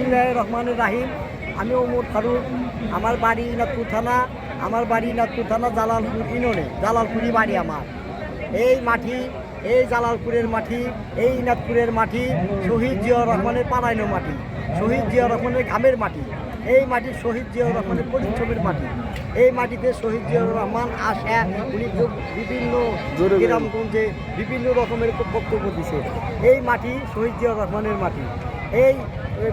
বিসমিল্লাহ রহমানুর রাহিম। আমি ওমর ফারুক আমার বাড়ি নাথপুর থানা আমার বাড়ি নাথপুর থানা জালালপুর ইনোনে জালালপুরি বাড়ি আমার। এই মাটি এই জালালপুরের মাটি এই নাথপুরের মাটি শহীদ জিয়াউর রহমানের পাড়াইনো মাটি শহীদ জিয়া রহমানের ঘামের মাটি এই মাটি শহীদ জিয়াউর রহমানের পরিশ্রমের মাটি এই মাটিতে শহীদ জিয়াউর রহমান আসে উনি বিভিন্ন গ্রামগঞ্জে বিভিন্ন রকমের বক্তব্য দিছে। এই মাটি শহীদ জিয়াউর রহমানের মাটি এই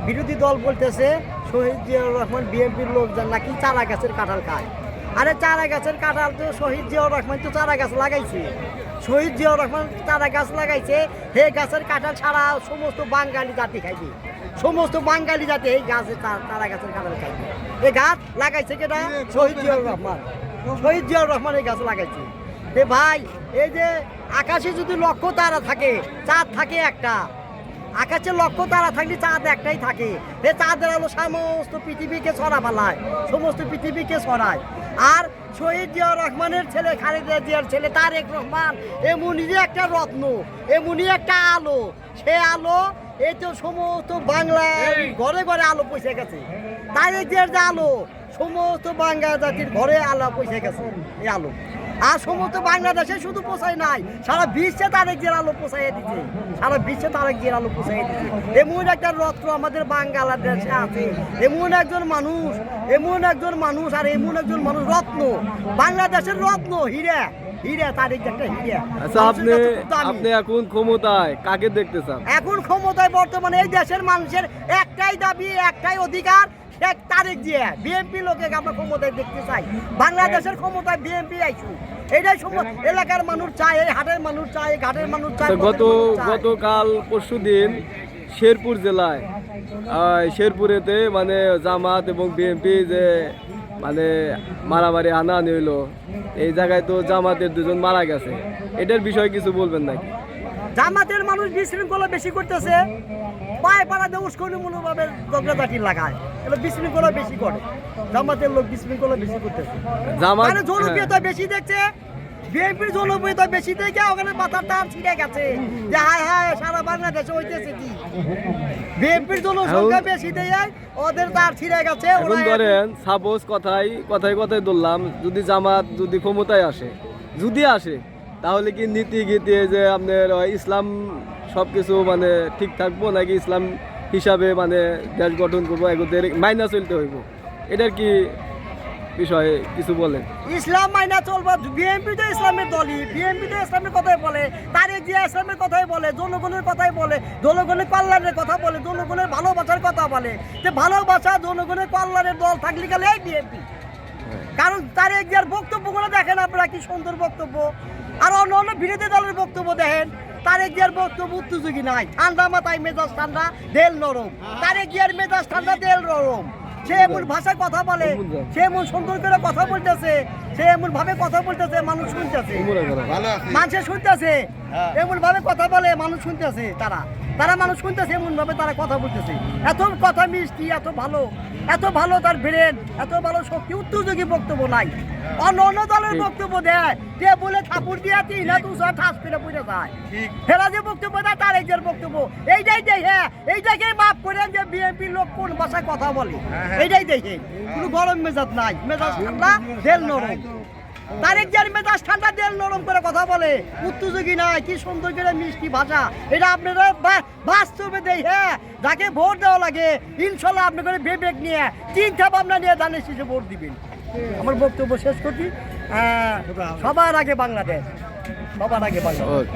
বিরোধী দল বলতেছে, শহীদ জিয়াউর রহমান বিএনপির লোকজন নাকি চারা গাছের কাঁঠাল খায়। আরে চারা গাছের কাঁঠাল তো শহীদ জিয়াউর রহমান তো চারা গাছ লাগাইছে। শহীদ জিয়াউর রহমান চারা গাছ লাগাইছে, হে গাছের কাঁঠাল ছাড়া সমস্ত বাঙালি জাতি খাইবে। সমস্ত বাঙালি জাতি এই গাছের চারা গাছের কাঁঠাল খাইবে। এই গাছ লাগাইছে কেটা শহীদ জিয়াউর রহমান। শহীদ জিয়াউর রহমান এই গাছ লাগাইছে। ভাই, এই যে আকাশে যদি লক্ষ্য তারা থাকে, চাঁদ থাকে একটা আকাশে লক্ষ্য তারা থাকলে চাঁদ একটাই থাকে। এ চাঁদের আলো সমস্ত পৃথিবীকে ছড়া পালায় সমস্ত পৃথিবীকে ছড়ায়। আর শহীদ জিয়াউর রহমানের ছেলে খালেদা জিয়ার ছেলে তারেক রহমান এমনই একটা রত্ন এমনই একটা আলো। সে আলো এই তো সমস্ত বাংলার ঘরে ঘরে আলো পৌঁছে গেছে। তারেক জিয়ার যে আলো সমস্ত বাংলা জাতির ঘরে আলো পৌঁছে গেছে এই আলো। আর সমস্ত বাংলাদেশে শুধু পোষায় নাই সারা বিশ্বে তারেক জিয়ার আলো পোষাইয়ে দিচ্ছে সারা বিশ্বে তারেক জিয়ার আলো পোষাইয়ে দিচ্ছে এমন একটা রত্ন আমাদের বাংলাদেশে আছে এমন একজন মানুষ এমন একজন মানুষ আর এমন একজন মানুষ রত্ন। বাংলাদেশের রত্ন হিরে হিরে তারেক হিরে। আচ্ছা। আপনি এখন ক্ষমতায় কাকে দেখতে চান? এখন ক্ষমতায় বর্তমানে এই দেশের মানুষের একটাই দাবি একটাই অধিকার শেখ তারিখ জিয়া বিএনপি লোকে আমরা ক্ষমতায় দেখতে চাই। বাংলাদেশের ক্ষমতায় বিএনপি আইছু এটাই সম- এলাকার মানুষ চায় এই হাটের মানুষ চায় এই ঘাটের মানুষ চায় গত মানুষ চায়। গতকাল পরশু দিন শেরপুর জেলায় শেরপুরেতে মানে জামাত এবং বিএনপি যে মানে মারামারি আনানি হইল এই জায়গায় তো জামাতের দুজন মারা গেছে। এটার বিষয়ে কিছু বলবেন নাকি? জামাতের মানুষ বিশৃঙ্খলা বেশি করতেছে পায়ে পাড়াতে উস্কনিমূলকভাবে দগ্রাদাটি লাগায়। এটা বিশৃঙ্খলা বেশি করে। জামাতের লোক বিশৃঙ্খলা বেশি করতেছে। মানে জনপ্রিয়তা বেশি দেখছে বিএনপির জনপ্রিয়তা বেশি দেখে ওখানে মাথার তার ছিঁড়ে গেছে। যে হায় হায় সারা বাংলাদেশে হইতেছে কি? বিএনপির জনসংখ্যা বেশি দেয় ওদের তার ছিঁড়ে গেছে ওরা ধরেন সাপোজ কথাই কথাই কথাই ধরলাম যদি জামাত যদি ক্ষমতায় আসে যদি আসে তাহলে কি নীতি গীতি যে আপনার ইসলাম সব কিছু মানে ঠিক থাকব নাকি ইসলাম হিসাবে মানে দেশ গঠন করব এগুলোদের মাইনা চলতে হইব? এটার কি বিষয়ে কিছু বলেন? ইসলাম মাইনা চলবা বিএনপি তো ইসলামের দলই বিএনপি তো ইসলামের কথাই বলে তারেক জিয়া ইসলামের কথাই বলে জনগণের কথাই বলে জনগণের কল্যাণের কথা বলে জনগণের ভালোবাসার কথা বলে। যে ভালোবাসা জনগণের কল্যাণের দল থাকলে গেলে এই বিএনপি। কারণ তারেক জিয়ার বক্তব্যগুলো দেখেন আপনারা কি সুন্দর বক্তব্য। আর অন্য অন্য বিরোধী দলের বক্তব্য দেখেন তারেক জিয়ার বক্তব্য উত্তেজকি নাই। ঠান্ডা মাথায় মেজাজ ঠান্ডা দেল নরম। তারেক জিয়ার মেজাজ ঠান্ডা দেল নরম। সে এমন ভাষায় কথা বলে সে এমন সুন্দর করে কথা বলতেছে সে এমন ভাবে কথা বলতেছে মানুষ শুনতেছে। মানুষে শুনতেছে এমন ভাবে কথা বলে মানুষ শুনতেছে তারা। তারা মানুষ শুনতেছে এমন ভাবে তারা কথা বলতেছে। এত কথা মিষ্টি এত ভালো এত ভালো তার ব্রেন এত ভালো শক্তি উত্তেজকি বক্তব্য নাই। অন্য অন্য দলের বক্তব্য দেয় যে বলে ঠাকুর দিয়ে তিন হাত উঁচা ঠাস করে পড়ে যায়। হেরা যে বক্তব্য দেয় তার একজন বক্তব্য। এইটাই দেখে এইটাকে মাফ করে যে বিএনপির লোক কোন ভাষায় কথা বলে। এইটাই দেখে কোনো গরম মেজাজ নাই। মেজাজ ঠান্ডা তেল নরম। নরম করে কথা বলে। নাই, কি সুন্দর মিষ্টি এটা বাস্তবে হ্যাঁ? যাকে ভোট দেওয়া লাগে বিবেক নিয়ে চিন্তা ভাবনা নিয়ে ভোট দিবেন। আমার বক্তব্য শেষ করছি। সবার আগে বাংলাদেশ, সবার আগে বাংলাদেশ।